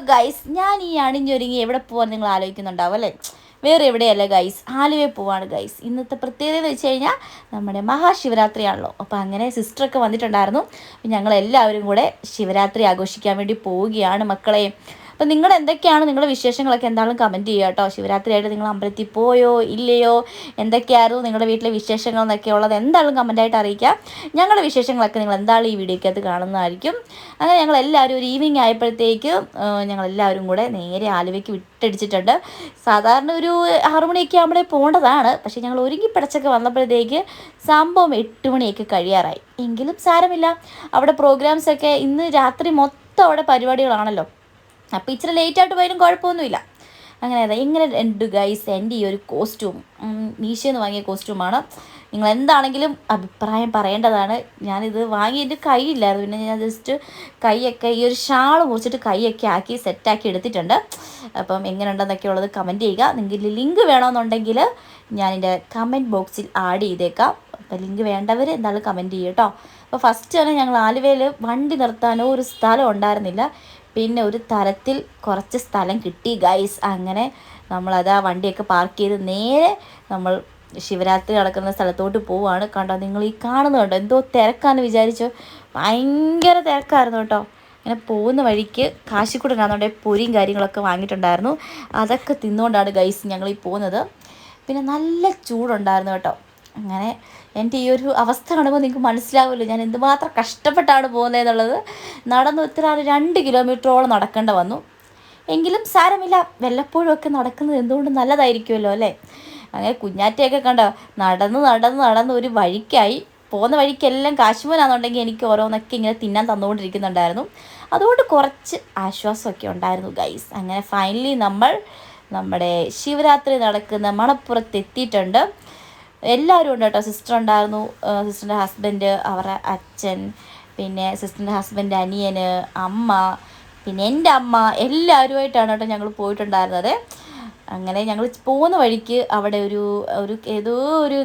Guys ഞാൻ ഈ അണിഞ്ഞൊരുങ്ങി എവിടെ പോകാൻ നിങ്ങൾ ആലോചിക്കുന്നുണ്ടാവും അല്ലേ? വേറെ എവിടെയല്ല ഗൈസ് ആലുവയിൽ പോവാണ് ഗൈസ് ഇന്നത്തെ പ്രത്യേകത എന്ന് വെച്ച് കഴിഞ്ഞാൽ നമ്മുടെ മഹാശിവരാത്രിയാണല്ലോ. അപ്പോൾ അങ്ങനെ സിസ്റ്ററൊക്കെ വന്നിട്ടുണ്ടായിരുന്നു. ഞങ്ങളെല്ലാവരും കൂടെ ശിവരാത്രി ആഘോഷിക്കാൻ വേണ്ടി പോവുകയാണ് മക്കളെ. അപ്പോൾ നിങ്ങൾ എന്തൊക്കെയാണ് നിങ്ങളുടെ വിശേഷങ്ങളൊക്കെ എന്താണെന്ന് കമന്റ് ചെയ്യുക കേട്ടോ. ശിവരാത്രിയായിട്ട് നിങ്ങൾ അമ്പലത്തിൽ പോയോ ഇല്ലയോ എന്തൊക്കെയായിരുന്നു നിങ്ങളുടെ വീട്ടിലെ വിശേഷങ്ങൾ എന്നൊക്കെ ഉള്ളത് എന്തായാലും കമന്റായിട്ട് അറിയിക്കുക. ഞങ്ങളുടെ വിശേഷങ്ങളൊക്കെ നിങ്ങൾ എന്താണ് ഈ വീഡിയോക്കകത്ത് കാണുന്നതായിരിക്കും. അങ്ങനെ ഞങ്ങൾ എല്ലാവരും ഒരു ഈവനിങ് ആയപ്പോഴത്തേക്ക് ഞങ്ങളെല്ലാവരും കൂടെ നേരെ ആലുവയ്ക്ക് വിട്ടടിച്ചിട്ടുണ്ട്. സാധാരണ ഒരു ആറു മണിയൊക്കെ ആകുമ്പോഴേ പോകേണ്ടതാണ് പക്ഷേ ഞങ്ങൾ ഒരുങ്ങി പിടച്ചൊക്കെ വന്നപ്പോഴത്തേക്ക് സംഭവം എട്ട് മണിയൊക്കെ കഴിയാറായി. എങ്കിലും സാരമില്ല. അവിടെ പ്രോഗ്രാംസൊക്കെ ഇന്ന് രാത്രി മൊത്തം അവിടെ പരിപാടികളാണല്ലോ. അപ്പോൾ ഇച്ചിരി ലേറ്റായിട്ട് പോയാലും കുഴപ്പമൊന്നുമില്ല. അങ്ങനെ അതെ ഇങ്ങനെ രണ്ട് ഗൈസ് എന്റെ ഈ ഒരു കോസ്റ്റ്യൂം മീശയെന്ന് വാങ്ങിയ കോസ്റ്റ്യൂമാണ് നിങ്ങൾ എന്താണെങ്കിലും അഭിപ്രായം പറയേണ്ടതാണ്. ഞാനിത് വാങ്ങി എന്റെ കൈയില്ലായിരുന്നു പിന്നെ ഞാൻ ജസ്റ്റ് കൈയൊക്കെ ഈ ഒരു ഷാൾ മുറിച്ചിട്ട് കൈയൊക്കെ ആക്കി സെറ്റാക്കി എടുത്തിട്ടുണ്ട്. അപ്പം എങ്ങനെയുണ്ടെന്നൊക്കെ ഉള്ളത് കമന്റ് ചെയ്യുക. നിങ്ങൾക്ക് ലിങ്ക് വേണമെന്നുണ്ടെങ്കിൽ ഞാൻ എന്റെ കമന്റ് ബോക്സിൽ ആഡ് ചെയ്തേക്കാം. അപ്പോൾ ലിങ്ക് വേണ്ടവർ എന്തായാലും കമന്റ് ചെയ്യും കേട്ടോ അപ്പോൾ ഫസ്റ്റ് തന്നെ ഞങ്ങൾ ആലുവയിൽ വണ്ടി നിർത്താനോ ഒരു സ്ഥലം ഉണ്ടായിരുന്നില്ല. പിന്നെ ഒരു തരത്തിൽ കുറച്ച് സ്ഥലം കിട്ടി ഗൈസ് അങ്ങനെ നമ്മളത് ആ വണ്ടിയൊക്കെ പാർക്ക് ചെയ്ത് നേരെ നമ്മൾ ശിവരാത്രി നടക്കുന്ന സ്ഥലത്തോട്ട് പോവുകയാണ് കണ്ടോ? നിങ്ങൾ ഈ കാണുന്നുണ്ടോ? എന്തോ തിരക്കാന്ന് വിചാരിച്ചു? ഭയങ്കര തിരക്കായിരുന്നു കേട്ടോ. അങ്ങനെ പോകുന്ന വഴിക്ക് കാശിക്കൂടനാണെന്നുണ്ടെങ്കിൽ പൊരിയും കാര്യങ്ങളൊക്കെ വാങ്ങിയിട്ടുണ്ടായിരുന്നു. അതൊക്കെ തിന്നുകൊണ്ടാണ് ഗൈസ് ഞങ്ങൾ ഈ പോകുന്നത്. പിന്നെ നല്ല ചൂടുണ്ടായിരുന്നു കേട്ടോ. അങ്ങനെ എന്റെ ഈ ഒരു അവസ്ഥ കാണുമ്പോൾ നിങ്ങൾക്ക് മനസ്സിലാവുമല്ലോ ഞാൻ എന്തുമാത്രം കഷ്ടപ്പെട്ടാണ് പോകുന്നതെന്നുള്ളത് നടന്നു ഇത്ര രണ്ട് കിലോമീറ്ററോളം നടക്കേണ്ട വന്നു. എങ്കിലും സാരമില്ല വല്ലപ്പോഴും ഒക്കെ നടക്കുന്നത് എന്തുകൊണ്ട് നല്ലതായിരിക്കുമല്ലോ അല്ലേ? അങ്ങനെ കുഞ്ഞാറ്റയൊക്കെ കണ്ട നടന്ന് നടന്ന് നടന്ന് ഒരു വഴിക്കായി. പോകുന്ന വഴിക്കെല്ലാം കാശ്മീരാണെന്നുണ്ടെങ്കിൽ എനിക്ക് ഓരോന്നൊക്കെ ഇങ്ങനെ തിന്നാൻ തന്നുകൊണ്ടിരിക്കുന്നുണ്ടായിരുന്നു. അതുകൊണ്ട് കുറച്ച് ആശ്വാസമൊക്കെ ഉണ്ടായിരുന്നു ഗൈസ് അങ്ങനെ ഫൈനലി നമ്മൾ നമ്മുടെ ശിവരാത്രി നടക്കുന്ന മണപ്പുറത്ത് എത്തിയിട്ടുണ്ട് എല്ലാവരും ഉണ്ട് കേട്ടോ. സിസ്റ്റർ ഉണ്ടായിരുന്നു. സിസ്റ്ററിന്റെ ഹസ്ബൻഡ് അവരുടെ അച്ഛൻ പിന്നെ സിസ്റ്ററിന്റെ ഹസ്ബൻഡ് അനിയന് അമ്മ പിന്നെ എന്റെ അമ്മ എല്ലാവരുമായിട്ടാണ് കേട്ടോ ഞങ്ങൾ പോയിട്ടുണ്ടായിരുന്നത്. അങ്ങനെ ഞങ്ങൾ പോകുന്ന വഴിക്ക് അവിടെ ഒരു ഒരു ഏതോ ഒരു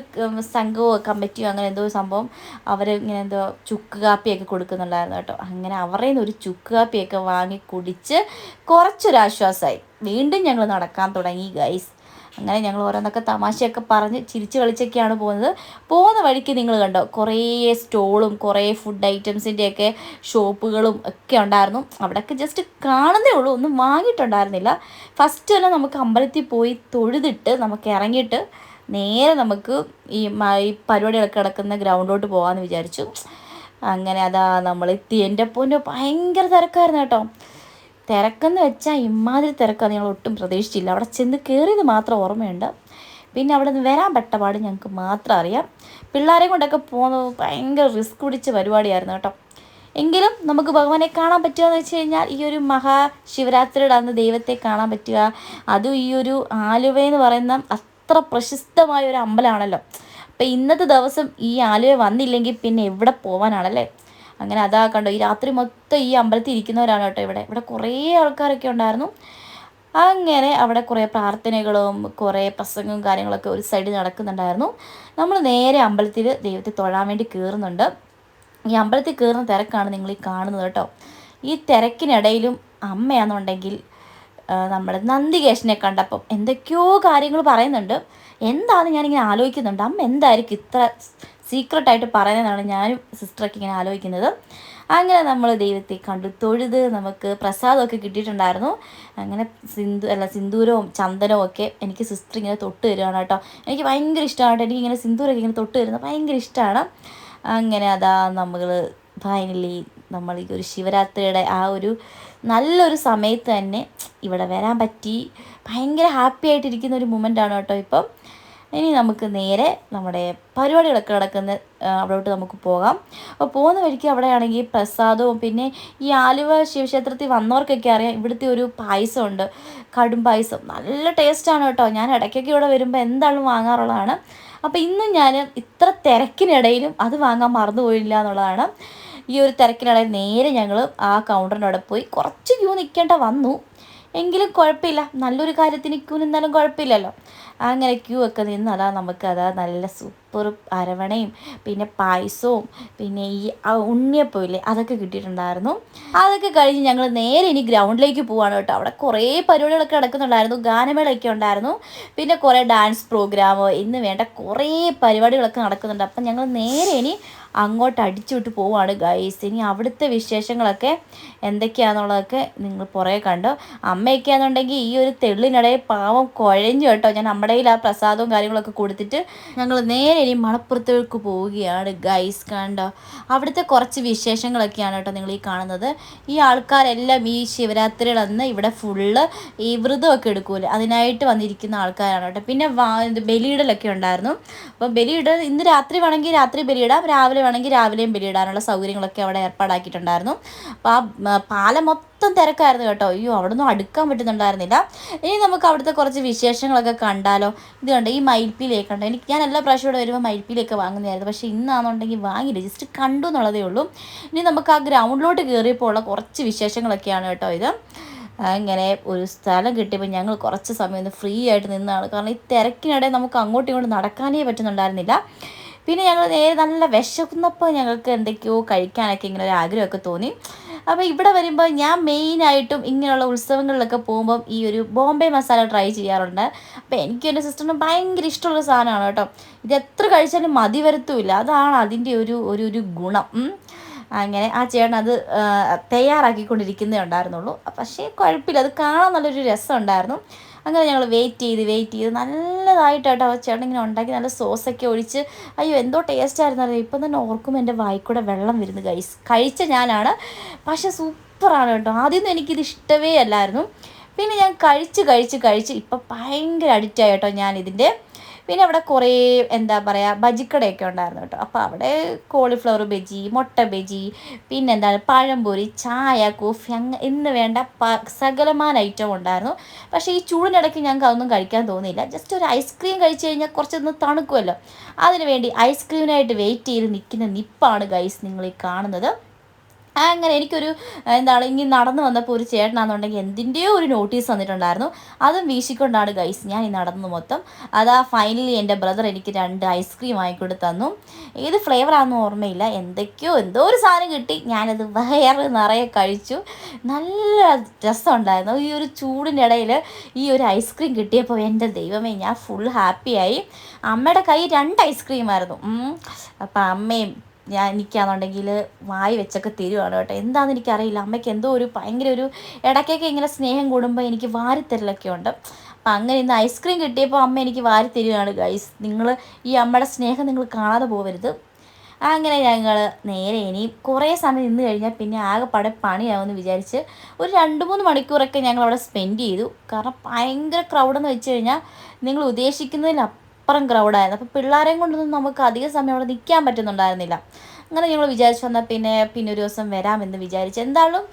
സംഘമോ കമ്മിറ്റിയോ അങ്ങനെ എന്തോ സംഭവം അവർ ഇങ്ങനെ എന്തോ ചുക്ക് കാപ്പിയൊക്കെ കൊടുക്കുന്നുണ്ടായിരുന്നു കേട്ടോ. അങ്ങനെ അവരുടെ നിന്ന് ഒരു ചുക്ക് കാപ്പിയൊക്കെ വാങ്ങി കുടിച്ച് കുറച്ചൊരാശ്വാസമായി. വീണ്ടും ഞങ്ങൾ നടക്കാൻ തുടങ്ങി ഗൈസ് അങ്ങനെ ഞങ്ങൾ ഓരോന്നൊക്കെ തമാശയൊക്കെ പറഞ്ഞ് ചിരിച്ച് കളിച്ചൊക്കെയാണ് പോകുന്നത്. പോകുന്ന വഴിക്ക് നിങ്ങൾ കണ്ടോ? കുറേ സ്റ്റോളും കുറേ ഫുഡ് ഐറ്റംസിന്റെയൊക്കെ ഷോപ്പുകളും ഒക്കെ ഉണ്ടായിരുന്നു. അവിടെയൊക്കെ ജസ്റ്റ് കാണുന്നേ ഉള്ളൂ. ഒന്നും വാങ്ങിയിട്ടുണ്ടായിരുന്നില്ല. ഫസ്റ്റ് തന്നെ നമുക്ക് അമ്പലത്തിൽ പോയി തൊഴുതിട്ട് നമുക്ക് ഇറങ്ങിയിട്ട് നേരെ നമുക്ക് ഈ ഈ പരിപാടികളൊക്കെ നടക്കുന്ന ഗ്രൗണ്ടിലോട്ട് പോകാമെന്ന് വിചാരിച്ചു. അങ്ങനെ അതാ നമ്മൾ എത്തി എന്റെ ഭയങ്കര തിരക്കായിരുന്നു കേട്ടോ. തിരക്കെന്ന് വെച്ചാൽ ഇമാതിരി തിരക്കാണ് ഞങ്ങൾ ഒട്ടും പ്രതീക്ഷിച്ചില്ല. അവിടെ ചെന്ന് കയറിയത് മാത്രം ഓർമ്മയുണ്ട്. പിന്നെ അവിടെ നിന്ന് വരാൻ പെട്ടപാട് ഞങ്ങൾക്ക് മാത്രം അറിയാം. പിള്ളേരെ കൊണ്ടൊക്കെ പോകുന്നത് ഭയങ്കര റിസ്ക് പിടിച്ച പരിപാടിയായിരുന്നു കേട്ടോ. എങ്കിലും നമുക്ക് ഭഗവാനെ കാണാൻ പറ്റുക എന്ന് വെച്ച് കഴിഞ്ഞാൽ ഈ ഒരു മഹാശിവരാത്രിയുടെ അന്ന് ദൈവത്തെ കാണാൻ പറ്റുക. അതും ഈ ഒരു ആലുവ എന്ന് പറയുന്ന അത്ര പ്രശസ്തമായ ഒരു അമ്പലമാണല്ലോ. അപ്പം ഇന്നത്തെ ദിവസം ഈ ആലുവ വന്നില്ലെങ്കിൽ പിന്നെ എവിടെ പോകാനാണല്ലേ അങ്ങനെ അതാ കണ്ടോ. ഈ രാത്രി മൊത്തം ഈ അമ്പലത്തിൽ ഇരിക്കുന്നവരാണ് കേട്ടോ ഇവിടെ. ഇവിടെ കുറേ ആൾക്കാരൊക്കെ ഉണ്ടായിരുന്നു. അങ്ങനെ അവിടെ കുറേ പ്രാർത്ഥനകളും കുറേ പ്രസംഗവും കാര്യങ്ങളൊക്കെ ഒരു സൈഡിൽ നടക്കുന്നുണ്ടായിരുന്നു. നമ്മൾ നേരെ അമ്പലത്തിൽ ദൈവത്തെ തൊഴാൻ വേണ്ടി കയറുന്നുണ്ട് ഈ അമ്പലത്തിൽ കയറുന്ന തിരക്കാണ് നിങ്ങൾ ഈ കാണുന്നത് കേട്ടോ. ഈ തിരക്കിനിടയിലും അമ്മയാണെന്നുണ്ടെങ്കിൽ നമ്മുടെ നന്ദികേശനെ കണ്ടപ്പം എന്തൊക്കെയോ കാര്യങ്ങൾ പറയുന്നുണ്ട്. എന്താണെന്ന് ഞാനിങ്ങനെ ആലോചിക്കുന്നുണ്ട്? അമ്മ എന്തായിരിക്കും ഇത്ര സീക്രട്ടായിട്ട് പറയുന്നതാണ് ഞാനും സിസ്റ്ററൊക്കെ ഇങ്ങനെ ആലോചിക്കുന്നത്. അങ്ങനെ നമ്മൾ ദൈവത്തെ കണ്ടു തൊഴുത് നമുക്ക് പ്രസാദമൊക്കെ കിട്ടിയിട്ടുണ്ടായിരുന്നു. അങ്ങനെ സിന്ദു അല്ല സിന്ദൂരവും ചന്ദനവും ഒക്കെ എനിക്ക് സിസ്റ്റർ ഇങ്ങനെ തൊട്ട് തരുവാണ് കേട്ടോ. എനിക്ക് ഭയങ്കര ഇഷ്ടമാണ് എനിക്ക് ഇങ്ങനെ സിന്ദൂരൊക്കെ ഇങ്ങനെ തൊട്ട് തരുന്നത് ഭയങ്കര ഇഷ്ടമാണ്. അങ്ങനെ അതാ നമ്മൾ ഫൈനലി നമ്മൾ ഈ ഒരു ശിവരാത്രിയുടെ ആ ഒരു നല്ലൊരു സമയത്ത് തന്നെ ഇവിടെ വരാൻ പറ്റി. ഭയങ്കര ഹാപ്പി ആയിട്ടിരിക്കുന്ന ഒരു ആണ് കേട്ടോ ഇപ്പം. ഇനി നമുക്ക് നേരെ നമ്മുടെ പരിപാടികളൊക്കെ നടക്കുന്ന അവിടോട്ട് നമുക്ക് പോകാം. അപ്പോൾ പോകുന്ന വഴിക്ക് അവിടെയാണെങ്കിൽ പ്രസാദവും പിന്നെ ഈ ആലുവ ശിവക്ഷേത്രത്തിൽ വന്നവർക്കൊക്കെ അറിയാം ഇവിടുത്തെ ഒരു പായസമുണ്ട്. കടും പായസം. നല്ല ടേസ്റ്റാണ് കേട്ടോ. ഞാൻ ഇടയ്ക്കൊക്കെ ഇവിടെ വരുമ്പോൾ എന്തായാലും വാങ്ങാറുള്ളതാണ്. അപ്പോൾ ഇന്നും ഞാൻ ഇത്ര തിരക്കിനിടയിലും അത് വാങ്ങാൻ മറന്നുപോയില്ല എന്നുള്ളതാണ്. ഈ ഒരു തിരക്കിനിടയിൽ നേരെ ഞങ്ങൾ ആ കൗണ്ടറിന്റെ അവിടെ പോയി കുറച്ച് ക്യൂ നിൽക്കേണ്ട വന്നു. എങ്കിലും കുഴപ്പമില്ല. നല്ലൊരു കാര്യത്തിന് ക്യൂ നിന്നാലും കുഴപ്പമില്ലല്ലോ. അങ്ങനെ ക്യൂ ഒക്കെ നിന്ന്. അതാ നമുക്ക് അതാ നല്ല സൂപ്പർ അരവണയും പിന്നെ പായസവും പിന്നെ ഈ ആ ഉണ്ണിയപ്പം ഇല്ലേ അതൊക്കെ കിട്ടിയിട്ടുണ്ടായിരുന്നു. അതൊക്കെ കഴിഞ്ഞ് ഞങ്ങൾ നേരെ ഇനി ഗ്രൗണ്ടിലേക്ക് പോവാണ് കേട്ടോ. അവിടെ കുറേ പരിപാടികളൊക്കെ നടക്കുന്നുണ്ടായിരുന്നു. ഗാനമേളയൊക്കെ ഉണ്ടായിരുന്നു. പിന്നെ കുറേ ഡാൻസ് പ്രോഗ്രാമോ ഇന്ന് വേണ്ട കുറേ പരിപാടികളൊക്കെ നടക്കുന്നുണ്ട്. അപ്പം ഞങ്ങൾ നേരെ ഇനി അങ്ങോട്ട് അടിച്ചുവിട്ട് പോവാണ് ഗൈസ് ഇനി അവിടുത്തെ വിശേഷങ്ങളൊക്കെ എന്തൊക്കെയാണെന്നുള്ളതൊക്കെ നിങ്ങൾ പുറകെ കണ്ടോ. അമ്മയൊക്കെ ആണെന്നുണ്ടെങ്കിൽ ഈ ഒരു തെള്ളിനിടയിൽ പാവം കുഴഞ്ഞു കേട്ടോ. ഞാൻ നമ്മുടെ ആ പ്രസാദവും കാര്യങ്ങളൊക്കെ കൊടുത്തിട്ട് ഞങ്ങൾ നേരെ ഇനി മണപ്പുറത്തേക്ക് പോവുകയാണ്. ഗൈസ് കണ്ടോ? അവിടുത്തെ കുറച്ച് വിശേഷങ്ങളൊക്കെയാണ് കേട്ടോ നിങ്ങൾ ഈ കാണുന്നത്. ഈ ആൾക്കാരെല്ലാം ഈ ശിവരാത്രിയുടെ അന്ന് ഇവിടെ ഫുള്ള് ഈ വ്രതമൊക്കെ എടുക്കൂലേ? അതിനായിട്ട് വന്നിരിക്കുന്ന ആൾക്കാരാണ് കേട്ടോ. പിന്നെ ബലിയിടലൊക്കെ ഉണ്ടായിരുന്നു. അപ്പോൾ ബലിയിടൽ ഇന്ന് രാത്രി വേണമെങ്കിൽ രാത്രി ബലിയിടാം രാവിലെ വേണമെങ്കിൽ രാവിലെയും ബലിയിടാനുള്ള സൗകര്യങ്ങളൊക്കെ അവിടെ ഏർപ്പാടാക്കിയിട്ടുണ്ടായിരുന്നു. അപ്പോൾ ആ പാലം മൊത്തം തിരക്കായിരുന്നു കേട്ടോ. അയ്യോ അവിടെ ഒന്നും അടുക്കാൻ പറ്റുന്നുണ്ടായിരുന്നില്ല. ഇനി നമുക്ക് അവിടുത്തെ കുറച്ച് വിശേഷങ്ങളൊക്കെ കണ്ടാലോ. ഇത് കണ്ടോ ഈ മയിൽപ്പീലേക്ക് കണ്ടോ? എനിക്ക് ഞാൻ എല്ലാ പ്രാവശ്യം ഇവിടെ വരുമ്പോൾ മയിൽപ്പീലേക്ക് വാങ്ങുന്നതായിരുന്നു. പക്ഷേ ഇന്നാണെന്നുണ്ടെങ്കിൽ വാങ്ങില്ല ജസ്റ്റ് കണ്ടു എന്നുള്ളതേ ഉള്ളൂ. ഇനി നമുക്ക് ആ ഗ്രൗണ്ടിലോട്ട് കയറിയപ്പോൾ ഉള്ള കുറച്ച് വിശേഷങ്ങളൊക്കെയാണ് കേട്ടോ ഇത്. അങ്ങനെ ഒരു സ്ഥലം കിട്ടിയപ്പോൾ ഞങ്ങൾ കുറച്ച് സമയം ഒന്ന് ഫ്രീ ആയിട്ട് നിന്നാണ്. കാരണം ഈ തിരക്കിനിടെ നമുക്ക് അങ്ങോട്ടും ഇങ്ങോട്ടും നടക്കാനേ പറ്റുന്നുണ്ടായിരുന്നില്ല. പിന്നെ ഞങ്ങൾ നേരെ നല്ല വിശക്കുന്നപ്പോൾ ഞങ്ങൾക്ക് എന്തൊക്കെയോ കഴിക്കാനൊക്കെ ഇങ്ങനെ ഒരു ആഗ്രഹമൊക്കെ തോന്നി. അപ്പോൾ ഇവിടെ വരുമ്പോൾ ഞാൻ മെയിനായിട്ടും ഇങ്ങനെയുള്ള ഉത്സവങ്ങളിലൊക്കെ പോകുമ്പം ഈ ഒരു ബോംബെ മസാല ട്രൈ ചെയ്യാറുണ്ട്. അപ്പോൾ എനിക്ക് എന്റെ സിസ്റ്ററിന് ഭയങ്കര ഇഷ്ടമുള്ള സാധനമാണ് കേട്ടോ. ഇത് എത്ര കഴിച്ചാലും മതി വരത്തുമില്ല അതാണ് അതിന്റെ ഒരു ഒരു ഒരു ഗുണം. അങ്ങനെ ആ ചേട്ടൻ അത് തയ്യാറാക്കിക്കൊണ്ടിരിക്കുന്നേ ഉണ്ടായിരുന്നുള്ളൂ. പക്ഷേ കുഴപ്പമില്ല. അത് കാണാൻ നല്ലൊരു രസം ഉണ്ടായിരുന്നു. അങ്ങനെ ഞങ്ങൾ വെയിറ്റ് ചെയ്ത് വെയിറ്റ് ചെയ്ത് നല്ലതായിട്ട് കേട്ടോ ചേട്ടൻ ഇങ്ങനെ ഉണ്ടാക്കി നല്ല സോസൊക്കെ ഒഴിച്ച് അയ്യോ എന്തോ ടേസ്റ്റ് ആയിരുന്നു അറിയാം ഇപ്പം തന്നെ ഓർക്കുമ്പോൾ എന്റെ വായിക്കൂടെ വെള്ളം വരുന്നു കഴിച്ച് കഴിച്ച ഞാനാണ്. പക്ഷേ സൂപ്പറാണ് കേട്ടോ. ആദ്യമൊന്നും എനിക്കിത് ഇഷ്ടമേ അല്ലായിരുന്നു. പിന്നെ ഞാൻ കഴിച്ച് കഴിച്ച് കഴിച്ച് ഇപ്പം ഭയങ്കര അഡിക്റ്റായി കേട്ടോ ഞാൻ ഇതിന്റെ പിന്നെ അവിടെ കുറേ എന്താ പറയുക ബജിക്കടയൊക്കെ ഉണ്ടായിരുന്നു കേട്ടോ. അപ്പോൾ അവിടെ കോളിഫ്ലവർ ബജി മുട്ട ബജി പിന്നെ എന്താണ് പഴംപൊരി ചായ കോഫി അങ്ങ് എന്ന് വേണ്ട പ സകലമാന ഐറ്റം ഉണ്ടായിരുന്നു. പക്ഷേ ഈ ചൂടിനിടയ്ക്ക് ഞങ്ങൾക്ക് അതൊന്നും കഴിക്കാൻ തോന്നിയില്ല. ജസ്റ്റ് ഒരു ഐസ്ക്രീം കഴിച്ച് കഴിഞ്ഞാൽ കുറച്ചൊന്ന് തണുക്കുമല്ലോ. അതിനുവേണ്ടി ഐസ്ക്രീമിനായിട്ട് വെയിറ്റ് ചെയ്ത് നിൽക്കുന്ന നിപ്പാണ് ഗൈസ് നിങ്ങൾ ഈ കാണുന്നത്. അങ്ങനെ എനിക്കൊരു എന്താണ് ഇങ്ങനെ നടന്നു വന്നപ്പോൾ ഒരു ചേട്ടനാണെന്നുണ്ടെങ്കിൽ എന്തിന്റെയോ ഒരു നോട്ടീസ് തന്നിട്ടുണ്ടായിരുന്നു. അതും വീശിക്കൊണ്ടാണ് ഗൈസ് ഞാൻ ഈ നടന്നു മൊത്തം. അതാ ഫൈനലി എന്റെ ബ്രദർ എനിക്ക് രണ്ട് ഐസ്ക്രീം ആയിക്കൊണ്ട് തന്നു. ഏത് ഫ്ലേവറാണെന്ന് ഓർമ്മയില്ല. എന്തൊക്കെയോ എന്തോ ഒരു സാധനം കിട്ടി. ഞാനത് വേറെ നിറയെ കഴിച്ചു. നല്ല രസമുണ്ടായിരുന്നു. ഈ ഒരു ചൂടിനിടയിൽ ഈ ഒരു ഐസ്ക്രീം കിട്ടിയപ്പോൾ എന്റെ ദൈവമേ ഞാൻ ഫുൾ ഹാപ്പിയായി അമ്മയുടെ കൈ രണ്ട് ഐസ്ക്രീമായിരുന്നു അപ്പം അമ്മയും ഞാൻ എനിക്കാണെന്നുണ്ടെങ്കിൽ വായി വെച്ചൊക്കെ തരുവാണ് കേട്ടോ. എന്താണെന്ന് എനിക്കറിയില്ല. അമ്മയ്ക്ക് എന്തോ ഒരു ഭയങ്കര ഒരു ഇടയ്ക്കൊക്കെ ഇങ്ങനെ സ്നേഹം കൂടുമ്പോൾ എനിക്ക് വാരിത്തരലൊക്കെ ഉണ്ട്. അപ്പം അങ്ങനെ ഇന്ന് ഐസ്ക്രീം കിട്ടിയപ്പോൾ അമ്മ എനിക്ക് വാരി തരുവാണ് ഗൈസ് നിങ്ങൾ ഈ അമ്മയുടെ സ്നേഹം നിങ്ങൾ കാണാതെ പോകരുത് അങ്ങനെ ഞങ്ങൾ നേരെ ഇനി കുറേ സമയം നിന്ന് കഴിഞ്ഞാൽ പിന്നെ ആകെപ്പാടെ പണിയാവുമെന്ന് വിചാരിച്ച് ഒരു രണ്ട് മൂന്ന് മണിക്കൂറൊക്കെ ഞങ്ങൾ അവിടെ സ്പെൻഡ് ചെയ്തു. കാരണം ഭയങ്കര ക്രൗഡെന്ന് വെച്ച് കഴിഞ്ഞാൽ നിങ്ങൾ ഉദ്ദേശിക്കുന്നതിലപ്പുറം ക്രൗഡായിരുന്നു അപ്പോൾ പിള്ളേരെയും കൊണ്ടൊന്നും നമുക്ക് അധിക സമയം അവിടെ നിൽക്കാൻ പറ്റുന്നുണ്ടായിരുന്നില്ല. അങ്ങനെ ഞങ്ങൾ വിചാരിച്ചു വന്നാൽ പിന്നെ പിന്നെ ഒരു ദിവസം വരാമെന്ന് വിചാരിച്ചു. എന്തായാലും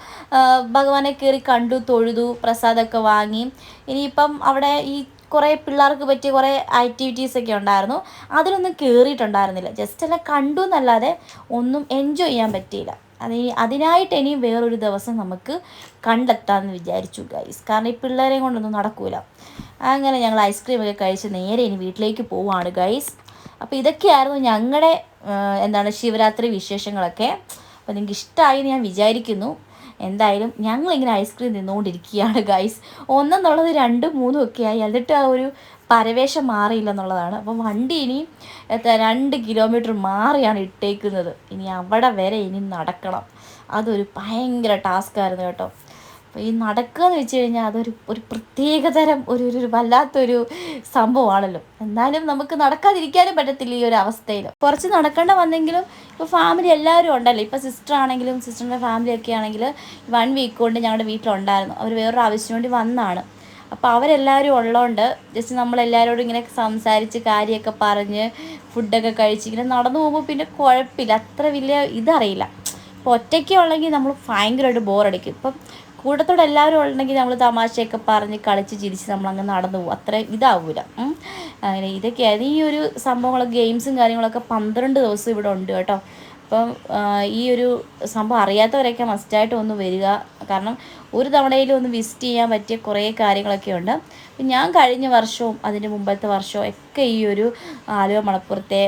ഭഗവാനെ കയറി കണ്ടു തൊഴുതു പ്രസാദമൊക്കെ വാങ്ങി. ഇനിയിപ്പം അവിടെ ഈ കുറേ പിള്ളേർക്ക് പറ്റിയ കുറേ ആക്ടിവിറ്റീസ് ഒക്കെ ഉണ്ടായിരുന്നു. അതിലൊന്നും കയറിയിട്ടുണ്ടായിരുന്നില്ല ജസ്റ്റ് എല്ലാം കണ്ടു എന്നല്ലാതെ ഒന്നും എൻജോയ് ചെയ്യാൻ പറ്റിയില്ല. അത് അതിനായിട്ട് ഇനിയും വേറൊരു ദിവസം നമുക്ക് കണ്ടെത്താമെന്ന് വിചാരിച്ചു ഗൈസ് കാരണം ഈ പിള്ളേരെയും കൊണ്ടൊന്നും നടക്കൂല. അങ്ങനെ ഞങ്ങൾ ഐസ്ക്രീമൊക്കെ കഴിച്ച് നേരെ ഇനി വീട്ടിലേക്ക് പോവാണ് ഗൈസ് അപ്പോൾ ഇതൊക്കെയായിരുന്നു ഞങ്ങളുടെ എന്താണ് ശിവരാത്രി വിശേഷങ്ങളൊക്കെ. അപ്പോൾ നിങ്ങൾക്ക് ഇഷ്ടമായി ഞാൻ വിചാരിക്കുന്നു. എന്തായാലും ഞങ്ങളിങ്ങനെ ഐസ്ക്രീം തിന്നുകൊണ്ടിരിക്കുകയാണ് ഗൈസ് ഒന്നെന്നുള്ളത് രണ്ടും മൂന്നും ഒക്കെ ആയി. എന്നിട്ട് ആ ഒരു പരവേശം മാറിയില്ല എന്നുള്ളതാണ് അപ്പം വണ്ടി ഇനി രണ്ട് കിലോമീറ്റർ മാറിയാണ് ഇട്ടേക്കുന്നത്. ഇനി അവിടെ വരെ ഇനി നടക്കണം. അതൊരു ഭയങ്കര ടാസ്ക്കായിരുന്നു കേട്ടോ. അപ്പോൾ ഈ നടക്കുക എന്ന് വെച്ച് കഴിഞ്ഞാൽ അതൊരു ഒരു പ്രത്യേകതരം ഒരു ഒരു വല്ലാത്തൊരു സംഭവമാണല്ലോ. എന്നാലും നമുക്ക് നടക്കാതിരിക്കാനും പറ്റത്തില്ല ഈ ഒരു അവസ്ഥയിൽ. കുറച്ച് നടക്കേണ്ട വന്നെങ്കിലും ഇപ്പോൾ ഫാമിലി എല്ലാവരും ഉണ്ടല്ലോ. ഇപ്പോൾ സിസ്റ്റർ ആണെങ്കിലും സിസ്റ്ററിന്റെ ഫാമിലി ഒക്കെ ആണെങ്കിൽ വൺ വീക്ക് കൊണ്ട് ഞങ്ങളുടെ വീട്ടിലുണ്ടായിരുന്നു. അവർ വേറൊരു ആവശ്യം വേണ്ടി വന്നതാണ് അപ്പോൾ അവരെല്ലാവരും ഉള്ളതുകൊണ്ട് ജസ്റ്റ് നമ്മളെല്ലാവരോടും ഇങ്ങനെ സംസാരിച്ച് കാര്യമൊക്കെ പറഞ്ഞ് ഫുഡൊക്കെ കഴിച്ച് ഇങ്ങനെ നടന്നു പോകുമ്പോൾ പിന്നെ കുഴപ്പമില്ല. അത്ര വലിയ ഇതറിയില്ല. ഇപ്പോൾ ഒറ്റയ്ക്ക് ഉള്ളെങ്കിൽ നമ്മൾ ഭയങ്കരമായിട്ട് ബോറടിക്കും. ഇപ്പം കൂട്ടത്തോടെ എല്ലാവരും ഉണ്ടെങ്കിൽ നമ്മൾ തമാശയൊക്കെ പറഞ്ഞ് കളിച്ച് ചിരിച്ച് നമ്മളങ്ങ് നടന്നു പോകും. അത്ര ഇതാവൂല. അങ്ങനെ ഇതൊക്കെയാണ് ഈ ഒരു സംഭവങ്ങൾ ഗെയിംസും കാര്യങ്ങളൊക്കെ പന്ത്രണ്ട് ദിവസം ഇവിടെ ഉണ്ട് കേട്ടോ. അപ്പം ഈ ഒരു സംഭവം അറിയാത്തവരൊക്കെ മസ്റ്റായിട്ട് ഒന്ന് വരിക. കാരണം ഒരു തവണയിലും ഒന്ന് വിസിറ്റ് ചെയ്യാൻ പറ്റിയ കുറേ കാര്യങ്ങളൊക്കെ ഉണ്ട്. ഞാൻ കഴിഞ്ഞ വർഷവും അതിന്റെ മുമ്പത്തെ വർഷവും ഒക്കെ ഈ ഒരു ആലുവ മണപ്പുറത്തെ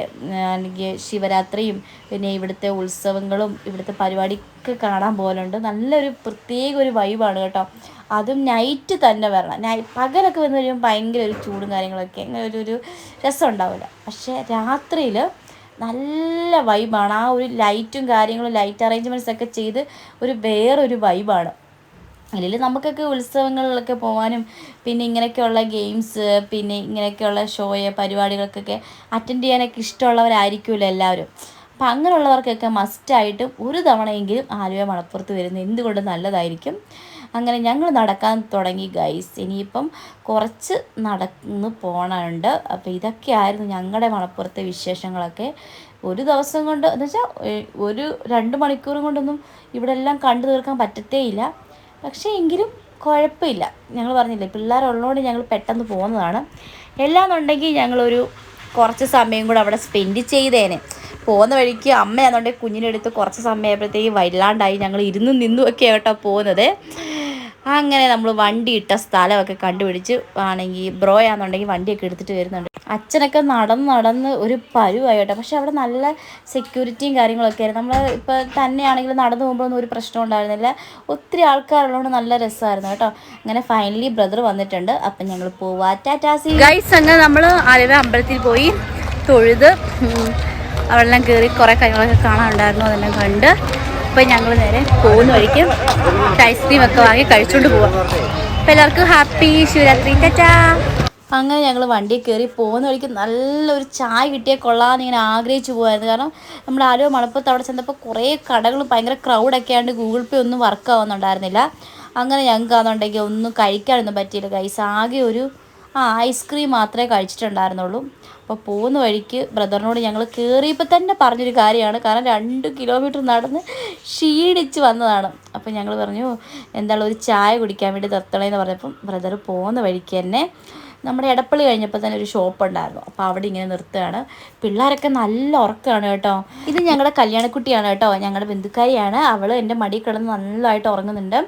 അല്ലെങ്കിൽ ശിവരാത്രിയും പിന്നെ ഇവിടുത്തെ ഉത്സവങ്ങളും ഇവിടുത്തെ പരിപാടിക്ക് കാണാൻ പോലുണ്ട് നല്ലൊരു പ്രത്യേക ഒരു വൈബാണ് കേട്ടോ. അതും നൈറ്റ് തന്നെ വരണം. നൈ പകലൊക്കെ വന്ന് കഴിയുമ്പോൾ ഭയങ്കര ഒരു ചൂടും കാര്യങ്ങളൊക്കെ. അങ്ങനെ ഒരു ഒരു രസം ഉണ്ടാവില്ല. പക്ഷേ രാത്രിയിൽ നല്ല വൈബാണ് ആ ഒരു ലൈറ്റും കാര്യങ്ങളും ലൈറ്റ് അറേഞ്ച്മെന്റ്സ് ഒക്കെ ചെയ്ത് ഒരു വേറൊരു വൈബാണ് അതിൽ നമുക്കൊക്കെ ഉത്സവങ്ങളിലൊക്കെ പോകാനും പിന്നെ ഇങ്ങനെയൊക്കെയുള്ള ഗെയിംസ് പിന്നെ ഇങ്ങനെയൊക്കെയുള്ള ഷോയെ പരിപാടികൾക്കൊക്കെ അറ്റൻഡ് ചെയ്യാനൊക്കെ ഇഷ്ടമുള്ളവരായിരിക്കുമല്ലോ എല്ലാവരും. അപ്പം അങ്ങനെയുള്ളവർക്കൊക്കെ മസ്റ്റായിട്ടും ഒരു തവണയെങ്കിലും ആലുവ മണപ്പുറത്ത് വരുന്നത് എന്തുകൊണ്ടും നല്ലതായിരിക്കും? അങ്ങനെ ഞങ്ങൾ നടക്കാൻ തുടങ്ങി ഗൈസ് ഇനിയിപ്പം കുറച്ച് നടന്ന് പോകണുണ്ട് അപ്പോൾ ഇതൊക്കെയായിരുന്നു ഞങ്ങളുടെ മണപ്പുറത്തെ വിശേഷങ്ങളൊക്കെ. ഒരു ദിവസം കൊണ്ട് എന്ന് വെച്ചാൽ ഒരു രണ്ട് മണിക്കൂർ കൊണ്ടൊന്നും ഇവിടെ എല്ലാം കണ്ടു തീർക്കാൻ പറ്റത്തേയില്ല. പക്ഷേ എങ്കിലും കുഴപ്പമില്ല. ഞങ്ങൾ പറഞ്ഞില്ലേ പിള്ളേരുള്ളതുകൊണ്ട് ഞങ്ങൾ പെട്ടെന്ന് പോകുന്നതാണ് എല്ലാന്നുണ്ടെങ്കിൽ ഞങ്ങളൊരു കുറച്ച് സമയം കൂടെ അവിടെ സ്പെൻഡ് ചെയ്തേനെ. പോകുന്ന വഴിക്ക് അമ്മയാണെന്നുണ്ടെങ്കിൽ കുഞ്ഞിനെടുത്ത് കുറച്ച് സമയമായപ്പോഴത്തേക്ക് വല്ലാണ്ടായി. ഞങ്ങൾ ഇരുന്നും നിന്നും ഒക്കെ കേട്ടോ പോകുന്നത് അങ്ങനെ നമ്മൾ വണ്ടി ഇട്ട സ്ഥലമൊക്കെ കണ്ടുപിടിച്ച് ആണെങ്കിൽ ബ്രോയാന്നുണ്ടെങ്കിൽ വണ്ടിയൊക്കെ എടുത്തിട്ട് വരുന്നുണ്ട്. അച്ഛനൊക്കെ നടന്ന് നടന്ന് ഒരു പരുവായി കേട്ടോ പക്ഷെ അവിടെ നല്ല സെക്യൂരിറ്റിയും കാര്യങ്ങളൊക്കെ ആയിരുന്നു. നമ്മൾ ഇപ്പോൾ തന്നെയാണെങ്കിലും നടന്നു പോകുമ്പോഴൊന്നും ഒരു പ്രശ്നം ഉണ്ടായിരുന്നില്ല. ഒത്തിരി ആൾക്കാരുള്ളതുകൊണ്ട് നല്ല രസമായിരുന്നു കേട്ടോ. അങ്ങനെ ഫൈനലി ബ്രദർ വന്നിട്ടുണ്ട്. അപ്പം ഞങ്ങൾ പോവാ. ടാറ്റാസി ഗൈസ് അങ്ങനെ നമ്മൾ ആലുവ അമ്പലത്തിൽ പോയി. തൊഴുത് അവിടെല്ലാം കയറി കുറേ കാര്യങ്ങളൊക്കെ കാണാനുണ്ടായിരുന്നു. അതെല്ലാം കണ്ട് ഇപ്പം ഞങ്ങൾ നേരെ പോകുന്ന വഴിക്ക് ഐസ്ക്രീം ഒക്കെ വാങ്ങി കഴിച്ചുകൊണ്ട് പോവാം. അപ്പം എല്ലാവർക്കും ഹാപ്പി ശിവരാത്രി. ടാറ്റാ. അങ്ങനെ ഞങ്ങൾ വണ്ടി കയറി പോകുന്ന വഴിക്ക് നല്ലൊരു ചായ കിട്ടിയാൽ കൊള്ളാമെന്ന് ഇങ്ങനെ ആഗ്രഹിച്ചു പോകായിരുന്നു കാരണം നമ്മൾ ആരോ മണപ്പുറത്ത് അവിടെ ചെന്നപ്പോൾ കുറേ കടകൾ ഭയങ്കര ക്രൗഡൊക്കെ ആയതുകൊണ്ട് ഗൂഗിൾ പേ ഒന്നും വർക്ക് ആവുന്നുണ്ടായിരുന്നില്ല. അങ്ങനെ ഞങ്ങൾക്കാണെന്നുണ്ടെങ്കിൽ ഒന്നും കഴിക്കാനൊന്നും പറ്റിയില്ല ഗൈസ് ആകെ ഒരു ആ ഐസ്ക്രീം മാത്രമേ കഴിച്ചിട്ടുണ്ടായിരുന്നുള്ളൂ. അപ്പോൾ പോകുന്ന വഴിക്ക് ബ്രദറിനോട് ഞങ്ങൾ കയറിയപ്പോൾ തന്നെ പറഞ്ഞൊരു കാര്യമാണ്. കാരണം രണ്ട് കിലോമീറ്റർ നടന്ന് ക്ഷീണിച്ച് വന്നതാണ്. അപ്പോൾ ഞങ്ങൾ പറഞ്ഞു എന്താണ് ഒരു ചായ കുടിക്കാൻ വേണ്ടി നിർത്തണേന്ന് പറഞ്ഞപ്പം ബ്രദർ പോകുന്ന വഴിക്ക് തന്നെ നമ്മുടെ ഇടപ്പള്ളി കഴിഞ്ഞപ്പോൾ തന്നെ ഒരു ഷോപ്പ് ഉണ്ടായിരുന്നു. അപ്പോൾ അവിടെ ഇങ്ങനെ നിർത്തുകയാണ്. പിള്ളേരൊക്കെ നല്ല ഉറക്കമാണ് കേട്ടോ. ഇത് ഞങ്ങളുടെ കല്യാണക്കുട്ടിയാണ് കേട്ടോ. ഞങ്ങളുടെ ബന്ധുക്കാരിയാണ്. അവൾ എന്റെ മടിയിൽ കിടന്ന് നല്ലതായിട്ട് ഉറങ്ങുന്നുണ്ട്.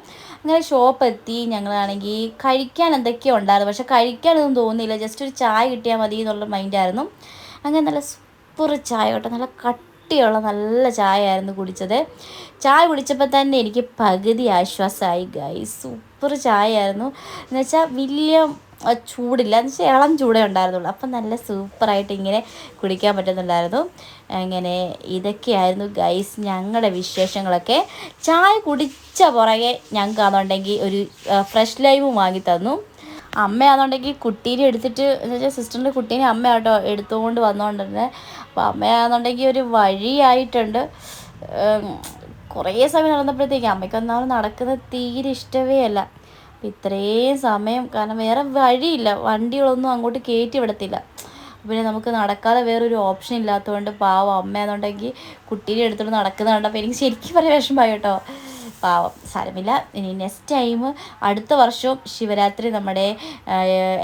അങ്ങനെ ഷോപ്പ് എത്തി. ഞങ്ങളാണെങ്കിൽ കഴിക്കാൻ എന്തൊക്കെയോ ഉണ്ടായിരുന്നു. പക്ഷെ കഴിക്കാനൊന്നും തോന്നിയില്ല. ജസ്റ്റ് ഒരു ചായ കിട്ടിയാൽ മതി എന്നുള്ള മൈൻഡായിരുന്നു അങ്ങനെ നല്ല സൂപ്പർ ചായ കേട്ടോ. നല്ല കട്ടിയുള്ള നല്ല ചായ ആയിരുന്നു കുടിച്ചത്. ചായ കുടിച്ചപ്പോൾ തന്നെ എനിക്ക് പകുതി ആശ്വാസമായി ഗൈ സൂപ്പർ ചായ ആയിരുന്നു എന്നുവെച്ചാൽ വലിയ ചൂടില്ല. എന്ന് വെച്ചാൽ ഇളം ചൂടേ ഉണ്ടായിരുന്നുള്ളൂ. അപ്പം നല്ല സൂപ്പറായിട്ട് ഇങ്ങനെ കുടിക്കാൻ പറ്റുന്നുണ്ടായിരുന്നു. അങ്ങനെ ഇതൊക്കെയായിരുന്നു ഗൈസ് ഞങ്ങളുടെ വിശേഷങ്ങളൊക്കെ. ചായ കുടിച്ച പുറകെ ഞങ്ങൾക്ക് ഞങ്ങൾക്കാണെന്നുണ്ടെങ്കിൽ ഒരു ഫ്രഷ് ലൈമും വാങ്ങി തന്നു. അമ്മയാണെന്നുണ്ടെങ്കിൽ കുട്ടീനെ എടുത്തിട്ട് എന്ന് വെച്ചാൽ സിസ്റ്ററിന്റെ കുട്ടീനെ അമ്മയാട്ടോ എടുത്തുകൊണ്ട് വന്നുകൊണ്ടിരുന്നത് അപ്പോൾ അമ്മയാണെന്നുണ്ടെങ്കിൽ ഒരു വഴിയായിട്ടുണ്ട്. കുറേ സമയം നടന്നപ്പോഴത്തേക്ക് അമ്മയ്ക്ക് ഒന്നാമത് നടക്കുന്നത് തീരെ ഇഷ്ടമേ അല്ല. അപ്പം ഇത്രയും സമയം കാരണം വേറെ വഴിയില്ല. വണ്ടികളൊന്നും അങ്ങോട്ട് കയറ്റി വിടത്തില്ല. പിന്നെ നമുക്ക് നടക്കാതെ വേറൊരു ഓപ്ഷൻ ഇല്ലാത്തതുകൊണ്ട് പാവം അമ്മയെന്നുണ്ടെങ്കിൽ കുട്ടീനെ എടുത്തോണ്ട് നടക്കുന്ന കണ്ടപ്പോൾ എനിക്ക് ശരിക്കും പറയാൻ വിഷമമായി കേട്ടോ. പാവം. സാരമില്ല. ഇനി നെക്സ്റ്റ് ടൈം അടുത്ത വർഷവും ശിവരാത്രി നമ്മുടെ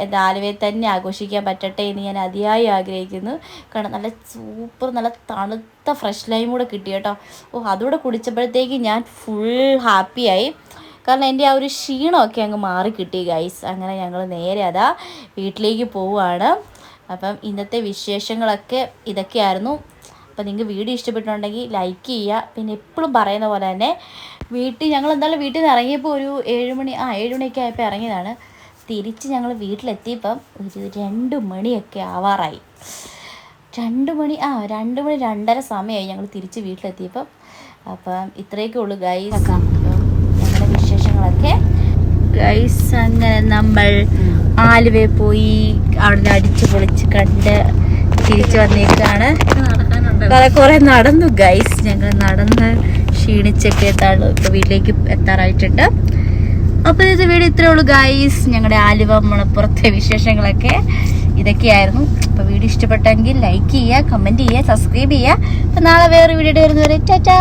എന്താ ആലുവയിൽ തന്നെ ആഘോഷിക്കാൻ പറ്റട്ടെ എന്ന് ഞാൻ അതിയായി ആഗ്രഹിക്കുന്നു. കാരണം നല്ല സൂപ്പർ നല്ല തണുത്ത ഫ്രഷ് ലൈം കൂടെ കിട്ടി കേട്ടോ. ഓ അതുകൂടെ കുടിച്ചപ്പോഴത്തേക്ക് ഞാൻ ഫുൾ ഹാപ്പിയായി കാരണം എന്റെ ആ ഒരു ക്ഷീണമൊക്കെ അങ്ങ് മാറി കിട്ടി ഗൈസ് അങ്ങനെ ഞങ്ങൾ നേരെ അതാ വീട്ടിലേക്ക് പോവുകയാണ്. അപ്പം ഇന്നത്തെ വിശേഷങ്ങളൊക്കെ ഇതൊക്കെയായിരുന്നു. അപ്പം നിങ്ങൾക്ക് വീഡിയോ ഇഷ്ടപ്പെട്ടുണ്ടെങ്കിൽ ലൈക്ക് ചെയ്യുക. പിന്നെ എപ്പോഴും പറയുന്ന പോലെ തന്നെ വീട്ടിൽ ഞങ്ങൾ എന്തായാലും വീട്ടിൽ നിന്ന് ഇറങ്ങിയപ്പോൾ ഒരു ഏഴുമണി ആ ഏഴുമണിയൊക്കെ ആയപ്പോൾ ഇറങ്ങിയതാണ്. തിരിച്ച് ഞങ്ങൾ വീട്ടിലെത്തിയപ്പം ഒരു രണ്ട് മണിയൊക്കെ ആവാറായി. രണ്ട് മണി ആ രണ്ട് മണി രണ്ടര സമയമായി ഞങ്ങൾ തിരിച്ച് വീട്ടിലെത്തിയപ്പം. അപ്പം ഇത്രയൊക്കെ ഉള്ളൂ ഗൈസ് വിശേഷങ്ങളൊക്കെ ഗൈസ് അങ്ങനെ നമ്മൾ ആലുവയിൽ പോയി അവിടെ അടിച്ചു പൊളിച്ച് കണ്ട് തിരിച്ചു വന്നേക്കാണ് കുറെ നടന്നു ഗൈസ് ഞങ്ങൾ നടന്ന് ക്ഷീണിച്ചൊക്കെ ഇപ്പൊ വീട്ടിലേക്ക് എത്താറായിട്ടുണ്ട്. അപ്പൊ ഇത് വീഡിയോ ഇത്രേ ഉള്ളൂ ഗൈസ് ഞങ്ങളുടെ ആലുവ മണപ്പുറത്തെ വിശേഷങ്ങളൊക്കെ ഇതൊക്കെയായിരുന്നു. അപ്പൊ വീഡിയോ ഇഷ്ടപ്പെട്ടെങ്കിൽ ലൈക്ക് ചെയ്യുക കമന്റ് ചെയ്യുക സബ്സ്ക്രൈബ് ചെയ്യുക. അപ്പോൾ നാളെ വേറെ വീഡിയോ വരുന്നവരെ ടാറ്റാ